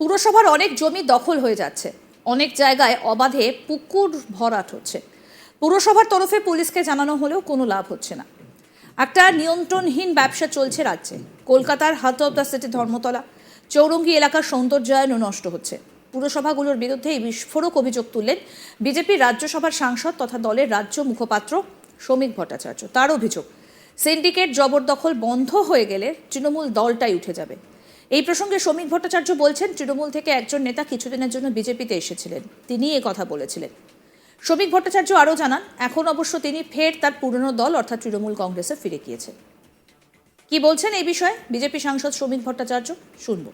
পুরসভার অনেক জমি দখল হয়ে যাচ্ছে। অনেক জায়গায় অবাধে পুকুর ভরাট হচ্ছে। পুরসভার তরফে পুলিশকে জানানো হলেও কোনো লাভ হচ্ছে না। একটা নিয়ন্ত্রণহীন ব্যবসা চলছে রাজ্যে। কলকাতার heart of the city Dharmatala, Chowringhee এলাকার সৌন্দর্যায়নও নষ্ট হচ্ছে। পুরসভাগুলোর বিরুদ্ধে এই বিস্ফোরক অভিযোগ তুললেন বিজেপির রাজ্যসভার সাংসদ তথা দলের রাজ্য মুখপাত্র শ্রমিক ভট্টাচার্য। তার অভিযোগ, সিন্ডিকেট জবরদখল বন্ধ হয়ে গেলে তৃণমূল দলটাই উঠে যাবে। এই প্রসঙ্গে শ্রমিক ভট্টাচার্য বলছেন, তৃণমূল থেকে একজন নেতা কিছুদিনের জন্য বিজেপিতে এসেছিলেন। তিনি এ কথা বলেছিলেন। শ্রমিক ভট্টাচার্য আরও জানান, এখন অবশ্য তিনি ফের তার পুরনো দল, অর্থাৎ তৃণমূল কংগ্রেসে ফিরে গিয়েছেন। কি বলছেন এই বিষয়ে বিজেপি সাংসদ শ্রমিক ভট্টাচার্য? শুনব।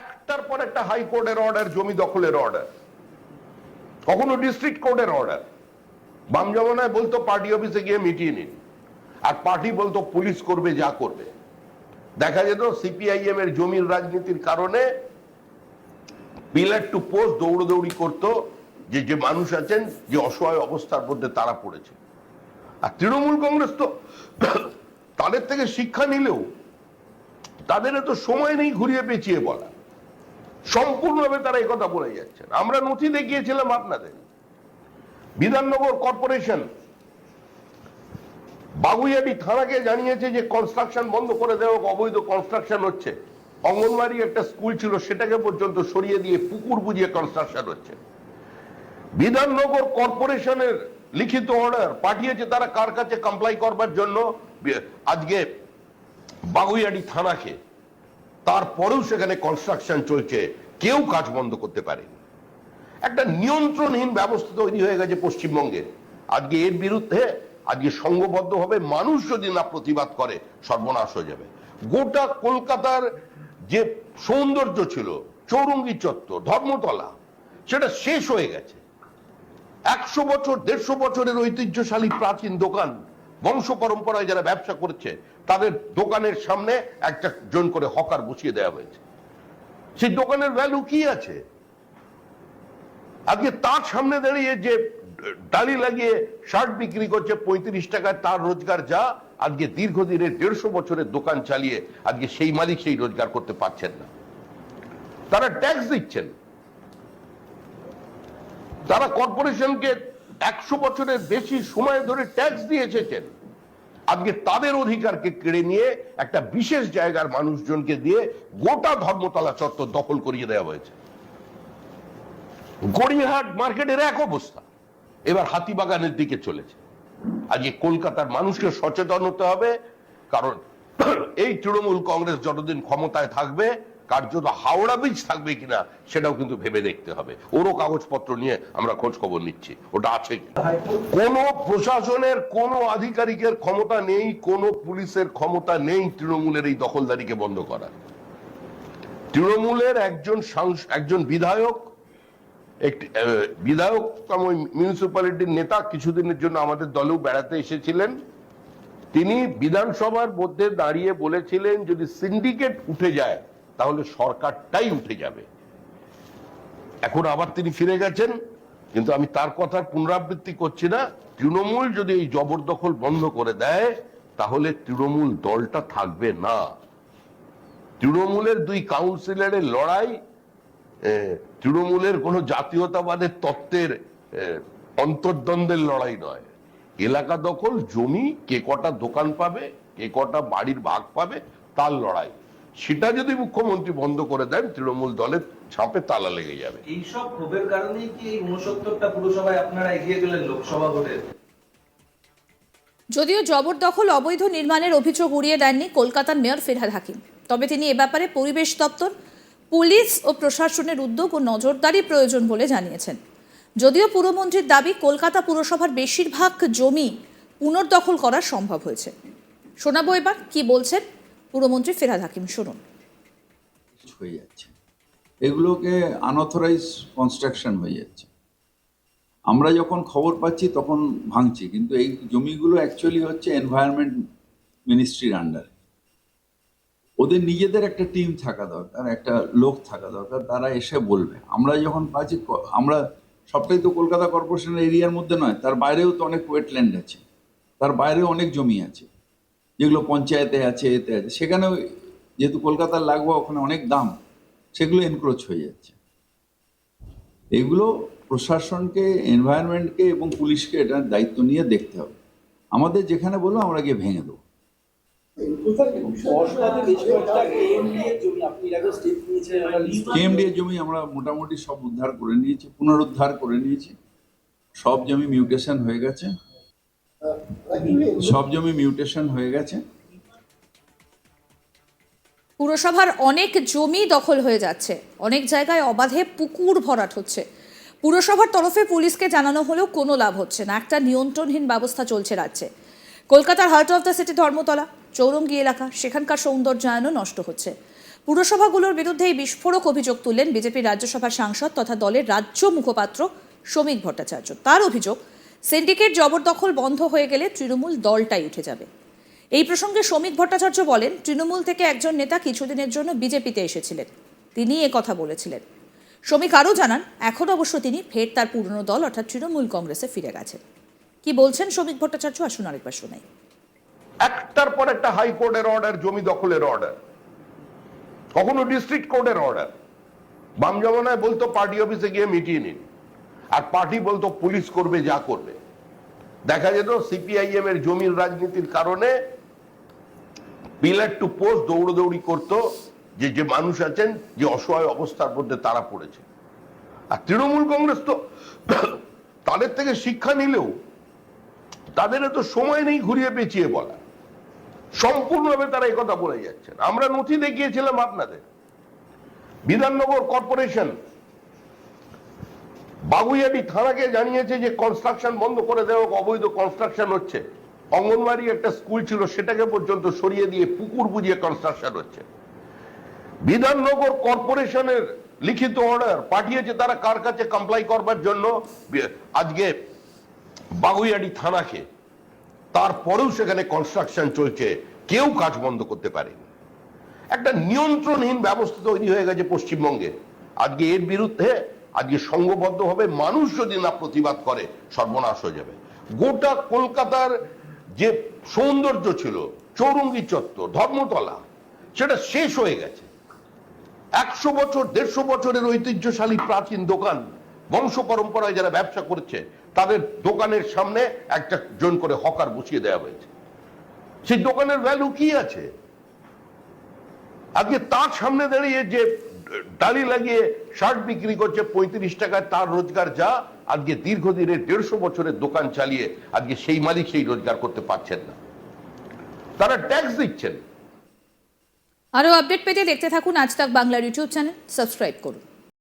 একটার পর একটা হাইকোর্টের অর্ডার জমি দখলের অর্ডার কখনো ডিস্ট্রিক্ট কোর্টের অর্ডার বাম জমানায় বলতো পার্টি অফিসে গিয়ে মিটিয়ে নিন। আর পার্টি বলতো পুলিশ করবে, যা করবে। দেখা যেত সিপিআইএম এর জমির রাজনীতির কারণে পিলার টু পোস্ট দৌড়দৌড়ি করতো যে যে মানুষ আছেন, যে অসহায় অবস্থার মধ্যে তারা পড়েছে। আর তৃণমূল কংগ্রেস তো তাদের থেকে শিক্ষা নিলেও তাদের তো সময় নেই ঘুরিয়ে পেঁচিয়ে বলা। সম্পূর্ণভাবে তারা কথা বলে যাচ্ছেন। আমরা নথি দেখিয়েছিলাম আপনাদের। বিধাননগর কর্পোরেশন বাগুইয়াটি থানাকে জানিয়েছে যে কনস্ট্রাকশন বন্ধ করে দেওয়া অবৈধ কনস্ট্রাকশন হচ্ছে। অঙ্গনবাড়ি একটা স্কুল ছিল, সেটাকে পর্যন্ত সরিয়ে দিয়ে পুকুর বুঝিয়ে কনস্ট্রাকশন হচ্ছে। বিধাননগর কর্পোরেশনের লিখিত অর্ডার পাঠিয়েছে, তারা কার কাছে কমপ্লাই করবার জন্য? আজকে বাগুইয়াটি থানাকে। তারপরেও সেখানে কনস্ট্রাকশন চলছে, কেউ কাজ বন্ধ করতে পারেনি। একটা নিয়ন্ত্রণহীন ব্যবস্থা তৈরি হয়ে গেছে পশ্চিমবঙ্গে। আজকে এর বিরুদ্ধে আজকে সংঘবদ্ধ হবে মানুষ যদি না প্রতিবাদ করে, সর্বনাশ হয়ে যাবে। গোটা কলকাতার যে সৌন্দর্য ছিল, চৌরঙ্গি চত্বর, ধর্মতলা, সেটা শেষ হয়ে গেছে। একশো বছর, দেড়শো বছরের ঐতিহ্যশালী প্রাচীন দোকান, বংশ পরম্পরায় যারা ব্যবসা করেছে, তাদের দোকানের সামনে একটা জন করে হকার বসিয়ে দেওয়া হয়েছে। সেই দোকানের ভ্যালু কি আছে? আজকে তার সামনে দাঁড়িয়ে যে ডালি লাগিয়ে শার্ট বিক্রি করছে পঁয়ত্রিশ টাকায়, তার রোজগার যা। আজকে দীর্ঘদিনের দেড়শো বছরের দোকান চালিয়ে আজকে সেই মালিক সেই রোজগার করতে পারছেন না। তারা ট্যাক্স দিচ্ছেন। তারা কর্পোরেশনকে একশো বছরের বেশি সময় ধরে ট্যাক্স দিয়ে এসেছেন। আজকে তাদের অধিকারকে কেড়ে নিয়ে একটা বিশেষ জায়গার মানুষজনকে দিয়ে গোটা ধর্মতলা চত্বর দখল করিয়ে দেওয়া হয়েছে। গড়িয়াহাট মার্কেটের এক অবস্থা। এবার হাতিবাগানের দিকে চলেছে। আজকে কলকাতার মানুষকে সচেতন হতে হবে, কারণ এই তৃণমূল কংগ্রেস যতদিন ক্ষমতায় থাকবে, কার্যত হাওড়া ব্রিজ থাকবে কিনা সেটাও কিন্তু ভেবে দেখতে হবে। ওরও কাগজপত্র নিয়ে আমরা খোঁজ খবর নিচ্ছি, ওটা আছে কিনা। প্রশাসনের, কোন আধিকারিকের ক্ষমতা নেই, কোন পুলিশের ক্ষমতা নেই তৃণমূলের এই দখলদারিকে বন্ধ করার। তৃণমূলের একজন একজন বিধায়ক একটি বিধায়ক মিউনিসিপ্যালিটির নেতা কিছুদিনের জন্য আমাদের দলেও বেড়াতে এসেছিলেন। তিনি বিধানসভার মধ্যে দাঁড়িয়ে বলেছিলেন, যদি সিন্ডিকেট উঠে যায়, তাহলে সরকারটাই উঠে যাবে। এখন আবার তিনি ফিরে গেছেন, কিন্তু আমি তার কথার পুনরাবৃত্তি করছি না। তৃণমূল যদি এই জবরদখল বন্ধ করে দেয়, তাহলে তৃণমূল দলটা থাকবে না। তৃণমূলের দুই কাউন্সিলরের লড়াই তৃণমূলের কোন জাতীয়তাবাদের তত্ত্বের অন্তর্দ্বন্দ্বের লড়াই নয়। এলাকা দখল জমি কে কটা দোকান পাবে কে কটা বাড়ির ভাগ পাবে তার লড়াই। সেটা যদি মুখ্যমন্ত্রী বন্ধ করে দেন তৃণমূল দলের ছাপে তালা লেগে যাবে। এইসব ক্ষোভের কারণেই কি এই উনসত্তরটা পুরসভায় আপনারা এগিয়ে গেলেন লোকসভা ভোটে? যদিও জবরদখল অবৈধ নির্মাণের অভিযোগ উড়িয়ে দেননি কলকাতার মেয়র ফিরহাদ হাকিম তবে তিনি এ ব্যাপারে পরিবেশ দপ্তর পুলিশ ও প্রশাসনের উদ্যোগ ও নজরদারি প্রয়োজন বলে জানিয়েছেন। যদিও পুরমন্ত্রীর দাবি, কলকাতা পুরসভার বেশিরভাগ জমি পুনর্দখল করা সম্ভব হয়েছে। শোনাবো এবার কি বলছেন পুরমন্ত্রী ফিরহাদ হাকিম, শুনুন। হয়ে যাচ্ছে। এগুলোকে আনঅথরাইজ কনস্ট্রাকশন হয়ে যাচ্ছে। আমরা যখন খবর পাচ্ছি তখন ভাঙছি, কিন্তু এই জমিগুলো অ্যাকচুয়ালি হচ্ছে এনভায়রনমেন্ট মিনিস্ট্রির আন্ডারে ওদের নিজেদের একটা টিম থাকা দরকার, একটা লোক থাকা দরকার, তারা এসে বলবে। আমরা যখন পাচ্ছি আমরা সবটাই তো কলকাতা কর্পোরেশনের এরিয়ার মধ্যে নয়, তার বাইরেও তো অনেক ওয়েটল্যান্ড আছে, তার বাইরেও অনেক জমি আছে, যেগুলো পঞ্চায়েতে আছে, এতে আছে, সেখানেও যেহেতু কলকাতার লাগোয়া ওখানে অনেক দাম, সেগুলো এনক্রোচ হয়ে যাচ্ছে। এগুলো প্রশাসনকে এনভায়রনমেন্টকে এবং পুলিশকে এটার দায়িত্ব নিয়ে দেখতে হবে। আমাদের যেখানে বলব আমরা গিয়ে ভেঙে দেবো। কেএমডি জমি আমরা মোটামুটি সব উদ্ধার করে নিয়েছি, পুনরুদ্ধার করে নিয়েছি। সব জমি মিউটেশন হয়ে গেছে। সব জমি মিউটেশন হয়ে গেছে। পুরসভার অনেক জমি দখল হয়ে যাচ্ছে। অনেক জায়গায় অবাধে পুকুর ভরাট হচ্ছে। পুরসভার তরফে পুলিশকে জানানো হলেও কোনো লাভ হচ্ছে না। একটা নিয়ন্ত্রণহীন ব্যবস্থা চলছে রাজ্যে। কলকাতার heart of the city Dharmatala. Chowringhee এলাকা, সেখানকার সৌন্দর্যায়নও নষ্ট হচ্ছে। পুরসভাগুলোর বিরুদ্ধে এই বিস্ফোরক অভিযোগ তুললেন বিজেপি রাজ্যসভার সাংসদ তথা দলের রাজ্য মুখপাত্র শ্রমিক ভট্টাচার্য। তার অভিযোগ, সিন্ডিকেট জবরদখল বন্ধ হয়ে গেলে তৃণমূল দলটাই উঠে যাবে। এই প্রসঙ্গে শ্রমিক ভট্টাচার্য বলেন, তৃণমূল থেকে একজন নেতা কিছুদিনের জন্য বিজেপিতে এসেছিলেন। তিনি এ কথা বলেছিলেন। শ্রমিক আরও জানান, এখন অবশ্য তিনি ফের তার পুরনো দল অর্থাৎ তৃণমূল কংগ্রেসে ফিরে গেছেন। কি বলছেন শ্রমিক ভট্টাচার্য? আসুন আরেকবার শোনাই। একটার পর একটা হাইকোর্টের অর্ডার জমি দখলের অর্ডার কখনো ডিস্ট্রিক্ট কোর্টের অর্ডার বাম জমানায় বলতো পার্টি অফিসে গিয়ে মিটিয়ে নিন। আর পার্টি বলতো পুলিশ করবে, যা করবে। দেখা যেত সিপিআইএম এর জমির রাজনীতির কারণে পিলার টু পোস্ট দৌড়দৌড়ি করতো যে যে মানুষ আছেন, যে অসহায় অবস্থার মধ্যে তারা পড়েছে। আর তৃণমূল কংগ্রেস তো তাদের থেকে শিক্ষা নিলেও তাদের তো সময় নেই ঘুরিয়ে পেঁচিয়ে বলা সম্পূর্ণভাবে তারা কথা বলে যাচ্ছেন। আমরা নথি দেখিয়েছিলাম আপনাদের। বিধাননগর কর্পোরেশন বাগুইয়াটি থানাকে জানিয়েছে যে কনস্ট্রাকশন বন্ধ করে দেওয়া অবৈধ কনস্ট্রাকশন হচ্ছে। অঙ্গনবাড়ি একটা স্কুল ছিল, সেটাকে পর্যন্ত সরিয়ে দিয়ে পুকুর বুঝিয়ে কনস্ট্রাকশন হচ্ছে। বিধাননগর কর্পোরেশনের লিখিত অর্ডার পাঠিয়েছে তারা কার কাছে কমপ্লাই করবার জন্য? আজকে বাগুইয়াটি থানাকে। তারপরেও সেখানে কনস্ট্রাকশন চলছে। কেউ কাজ বন্ধ করতে পারেনি। একটা নিয়ন্ত্রণহীন ব্যবস্থা তৈরি হয়ে গেছে পশ্চিমবঙ্গে। আজকে এর বিরুদ্ধে, আজকে সংঘবদ্ধ হবে মানুষ যদি না প্রতিবাদ করে, সর্বনাশ হয়ে যাবে। গোটা কলকাতার যে সৌন্দর্য ছিল, চৌরঙ্গি চত্বর, ধর্মতলা, সেটা শেষ হয়ে গেছে। একশো বছর, দেড়শো বছরের ঐতিহ্যশালী প্রাচীন দোকান বংশ পরম্পরায় যারা ব্যবসা করছে, তাদের দোকানের সামনে একটা জন করে হকার বসিয়ে দেওয়া হয়েছে। সেই দোকানের ভ্যালু কি আছে? আজকে তার সামনে দাঁড়িয়ে যে ডালি লাগিয়ে শার্ট বিক্রি করছে পঁয়ত্রিশ টাকায়, তার রোজগার যা, আজকে দীর্ঘদিনের দেড়শো বছরের দোকান চালিয়ে আজকে সেই মালিক সেই রোজগার করতে পারছেন না। তারা ট্যাক্স দিচ্ছেন। আরও আপডেট পেতে দেখতে থাকুন আজ তাক বাংলার ইউটিউব চ্যানেল সাবস্ক্রাইব করুন।